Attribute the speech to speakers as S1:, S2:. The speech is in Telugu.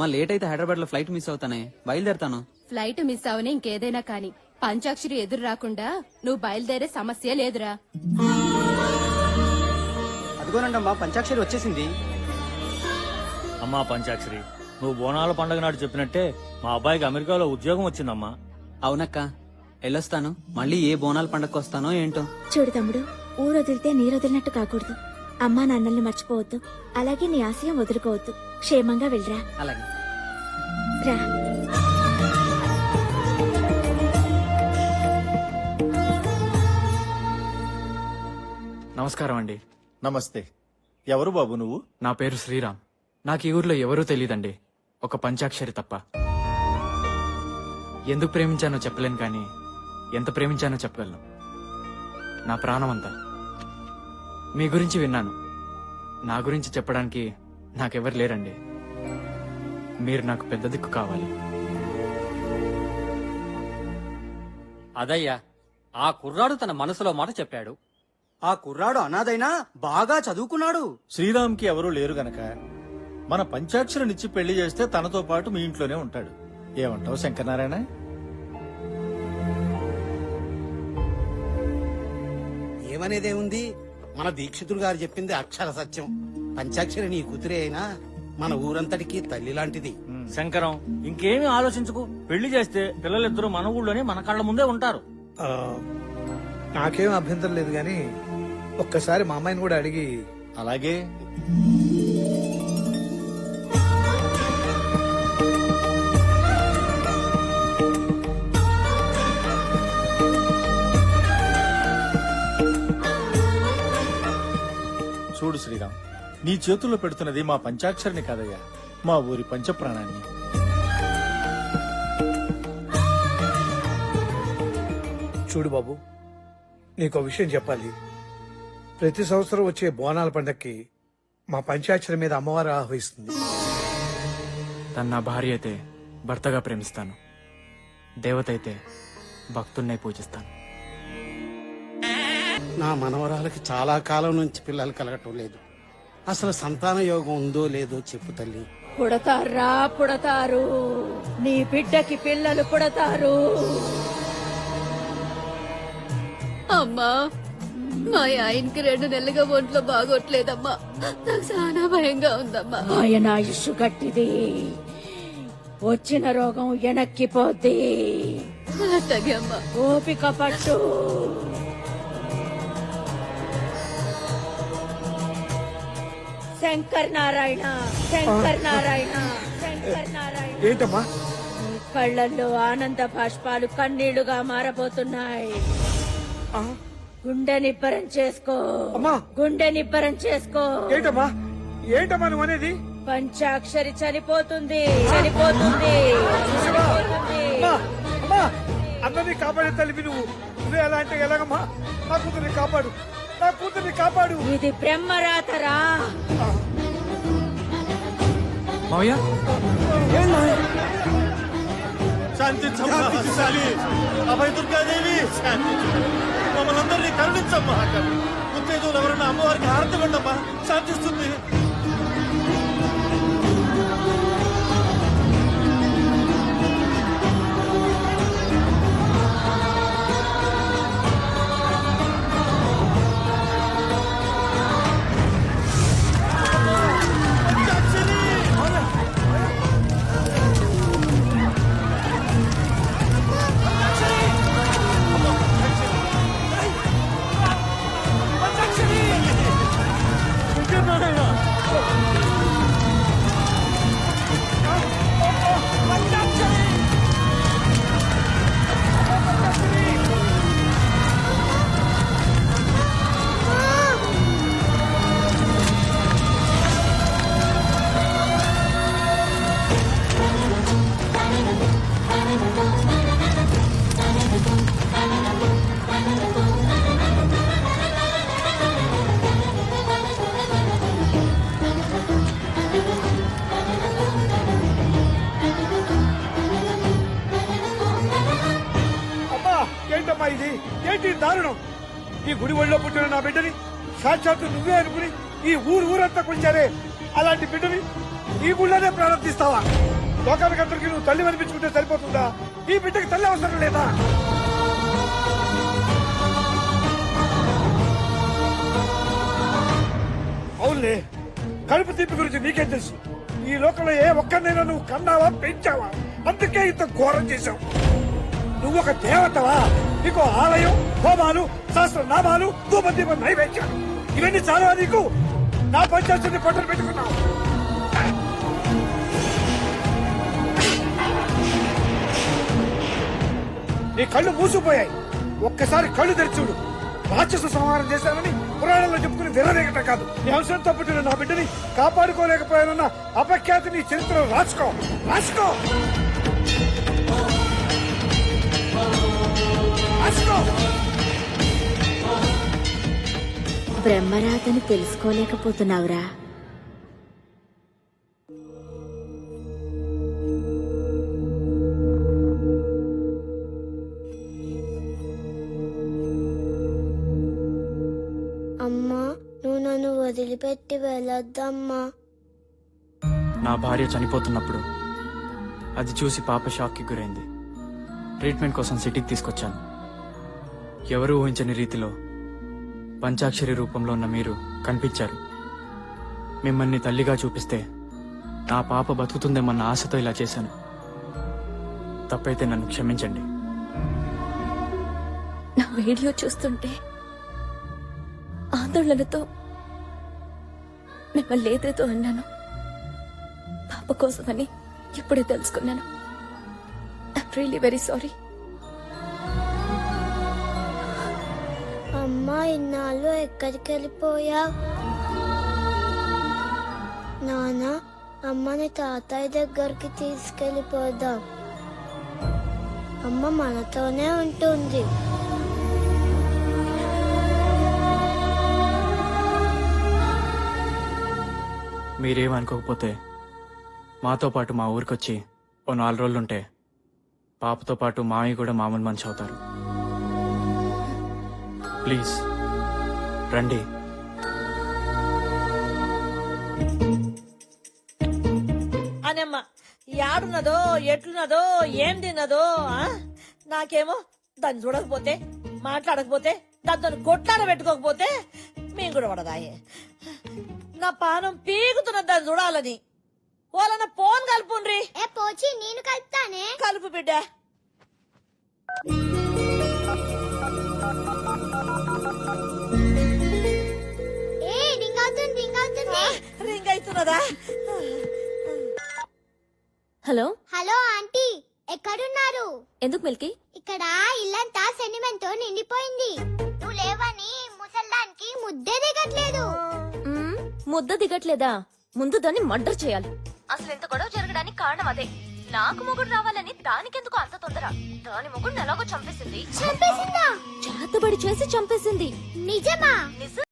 S1: అమ్మా లేట్ అయితే హైదరాబాద్లో ఫ్లైట్ మిస్ అవుతానే. బయలుదేరతాను.
S2: ఫ్లైట్ మిస్ అవని ఇంకేదైనా కాని. పంచాక్షరి ఎదురు రాకుండా నువ్వు బయలుదేరే సమస్య లేదురా.
S3: అదిగోనండమ్మా పంచాక్షరి వచ్చేసింది.
S4: అమ్మా పంచాక్షరి నువ్వు బోనాల పండగ నాడు చెప్పినట్టే మా అబ్బాయికి అమెరికాలో ఉద్యోగం వచ్చిందమ్మా.
S1: అవునక్క వెళ్ళొస్తాను. మళ్ళీ ఏ బోనాల పండగకి వస్తానో ఏంటో.
S5: చూడు తమ్ముడు ఊరు వదిలితే నీరు వదిలినట్టు కాకూడదు. అమ్మా నాన్నల్ని మర్చిపోవద్దు. అలాగే నీ ఆశయం వదులుకోవద్దు. క్షేమంగా వెళ్ళరా.
S1: అలాగే.
S5: రా.
S6: నమస్కారం అండి.
S7: నమస్తే. ఎవరు బాబు నువ్వు?
S6: నా పేరు శ్రీరామ్. నాకు ఈ ఊర్లో ఎవరూ తెలియదండి ఒక పంచాక్షరి తప్ప. ఎందుకు ప్రేమించానో చెప్పలేను కానీ ఎంత ప్రేమించానో చెప్పగలను. నా ప్రాణం అంతా. మీ గురించి విన్నాను. నా గురించి చెప్పడానికి నాకెవరు లేరండి. మీరు నాకు పెద్ద దిక్కు కావాలి.
S8: అదయ్యా ఆ కుర్రాడు తన మనసులో మాట చెప్పాడు.
S3: ఆ కుర్రాడు అనాథైనా బాగా చదువుకున్నాడు.
S7: శ్రీరామ్కి ఎవరూ లేరు గనక మన పంచాక్షరినిచ్చి పెళ్ళి చేస్తే తనతో పాటు మీ ఇంట్లోనే ఉంటాడు. ఏమంటావు శంకరనారాయణ?
S9: ఏమనేదే ఉంది? మన దీక్షితుడు గారు చెప్పింది అక్షర సత్యం. పంచాక్షరి నీ కూతురే అయినా మన ఊరంతటికి తల్లి లాంటిది.
S4: శంకరం ఇంకేమీ ఆలోచించుకు. పెళ్ళి చేస్తే పిల్లలిద్దరూ మన ఊళ్ళోనే మన కళ్ళ ముందే ఉంటారు.
S10: ఆ, నాకేం అభ్యంతరం లేదు గాని ఒక్కసారి మా అమ్మాయిని కూడా అడిగి
S7: అలాగే. శ్రీరామ్ నీ చేతుల్లో పెడుతున్నది మా పంచాక్షరిని కాదయ్యా మా ఊరి పంచప్రాణాన్ని.
S10: చూడు బాబు నీకు విషయం చెప్పాలి. ప్రతి సంవత్సరం వచ్చే బోనాల పండక్కి మా పంచాక్షరి మీద అమ్మవారు ఆహ్వానిస్తుంది
S6: తను నా భార్య అయితే భర్తగా ప్రేమిస్తాను. దేవత అయితే భక్తున్నే పూజిస్తాను.
S9: నా మనవరాలకి చాలా కాలం నుంచి పిల్లలు కలగటం లేదు. అసలు సంతాన యోగం ఉందో లేదో చెప్పు తల్లి.
S2: పుడతారా పుడతారు. నీ బిడ్డకి పిల్లలు పుడతారు. అమ్మా మా ఆయనకి రెండు నెలలుగా ఒంట్లో బాగోట్లేదమ్మా. నాకు చాలా భయంగా ఉందమ్మా.
S11: ఆయన ఆయుష్ గట్టిది. వచ్చిన రోగం వెనక్కిపోద్ది.
S2: అమ్మా
S11: ఓపిక పట్టు. శంకర్ నారాయణ శంకర్ నారాయణ శంకర్ నారాయణ.
S10: ఏంటమ్మా?
S11: నీ కళ్ళల్లో ఆనంద బాష్పాలు కన్నీళ్ళుగా మారబోతున్నాయి. గుండె నిబ్బరం చేసుకో.
S10: అమ్మా.
S11: గుండె నిబ్బరం చేసుకో.
S10: ఏంటమ్మా? ఏంటమ్మా నువ్వు అనేది?
S11: పంచాక్షరి చనిపోతుంది. చనిపోతుంది.
S10: అందరినీ కాపాడే తల్లివి నువ్వు. నువ్వే ఎలా అంటే ఎలాగమ్మా? నా కూతుర్ని కాపాడు. నా కూతుర్ని కాపాడు.
S11: ఇది బ్రహ్మరాతరా?
S6: మావయ్య?
S7: శాంతించమ్మా శాలి. అభయ దుర్గాదేవి శాంతించు మమ్మల్ని అందరినీ కరుణించమ్మా ఉత్తేజులు ఎవరన్నా అమ్మవారికి హారతి శాంతిస్తుంది.
S10: ఏంటమ్మా ఇది? ఏంటి దారుణం? ఈ గుడి ఒళ్ళో పుట్టిన నా బిడ్డని సాక్షాత్తు నువ్వే అనుకుని ఈ ఊరు ఊరంతా కొంచారే అలాంటి బిడ్డని ఈ గుళ్ళనే ప్రారంభిస్తావా? లోకానికి నువ్వు తల్లి అనిపించుకుంటే సరిపోతుందా? ఈ బిడ్డకి తల్లి అవసరం లేదా? అవునులే కడుపు తీపి గురించి నీకేం తెలుసు? ఈ లోకంలో ఏ ఒక్కరినైనా నువ్వు కన్నావా పెంచావా? అందుకే ఇంత ఘోరం చేశావు. నువ్వు ఒక దేవతవా? నీకు ఆలయం హోమాలు శాస్త్ర నామాలు ధూపదీప నైవేద్యాలు ఇవన్నీ చాలా నీకు. నా పంచాయతీని పట్టలు పెట్టుకున్నావు. నీ కళ్ళు మూసిపోయాయి ఒక్కసారి కళ్ళు తెరిచూడు రాక్షసు సంహారం చేశానని పురాణంలో చెప్పుకుని విరవేగట కాదు. నీ అంశంతో పుట్టిన నా బిడ్డని కాపాడుకోలేకపోయానన్న అపఖ్యాతి నీ చరిత్రలో రాసుకో. రాసుకో.
S12: బ్రహ్మరాతని తెలుసుకోలేకపోతున్నావురా.
S13: అమ్మా నువ్వు నన్ను వదిలిపెట్టి వెళ్ళొద్దమ్మా.
S6: నా భార్య చనిపోతున్నప్పుడు అది చూసి పాప షాక్కి గురైంది. ట్రీట్మెంట్ కోసం సిటీకి తీసుకొచ్చాను. ఎవరు ఊహించని రీతిలో పంచాక్షరి రూపంలో ఉన్న మీరు కనిపించారు. మిమ్మల్ని తల్లిగా చూపిస్తే నా పాప బతుకుతుందేమన్న ఆశతో ఇలా చేశాను. తప్పైతే నన్ను క్షమించండి.
S12: నా వీడియో చూస్తుంటే ఆందోళనతో మిమ్మల్ని ఏదేదో అన్నాను పాప కోసమని ఇప్పుడే తెలుసుకున్నాను. ఐమ్ రియలీ వెరీ సారీ
S13: అమ్మా ఇన్నాళ్ళు ఎక్కడికి వెళ్ళిపోయా నాన్న అమ్మని తాతయ్య దగ్గరికి తీసుకెళ్ళిపోదాం. అమ్మ మనతోనే ఉంటుంది.
S6: మీరేమనుకోకపోతే మాతో పాటు మా ఊరికొచ్చి ఓ నాలుగు రోజులుంటే పాపతో పాటు మామయ్య కూడా మామూలు మనిషి అవుతారు. ప్లీజ్. రండి.
S14: అనమ్మ యాడున్నదో ఎట్లున్నదో ఏం తిన్నదో ఆ? నాకేమో దాన్ని చూడకపోతే మాట్లాడకపోతే దాంతో కొట్లాడ పెట్టుకోకపోతే మేము కూడా పడదాయే. నా పానం పీకుతున్న దాన్ని చూడాలని. వాళ్ళన్న ఫోన్ కలుపుండ్రి.
S13: ఏ పోచి నేను కలుపుతానే?
S14: కలుపు బిడ్డ.
S13: రింగ్ అవుతుంది రింగ్ అవుతుంది
S14: రింగ్ అవుతున్నదా
S12: హలో?
S13: Hello aunty. ఎక్కడున్నారు?
S12: ఎందుకు మిల్కీ?
S13: ఇక్కడ ఇల్లంతా సెంటిమెంట్తో నిండిపోయింది. నువ్వు లేవని ముసల్దానికి ముద్దే దిగట్లేదు.
S12: ముద్ద దిగట్లేదా? ముందు దాన్ని మర్డర్ చేయాలి. అసలు ఎంత గొడవ జరగడానికి కారణం అదే. నాకు మొగుడు రావాలని దానికెందుకు అంత తొందర? దాని మొగుడు ఎలాగో చంపేసింది.
S13: చంపేసిందా?
S12: చేతబడి చేసి చంపేసింది.
S13: నిజమా?
S12: నిజం.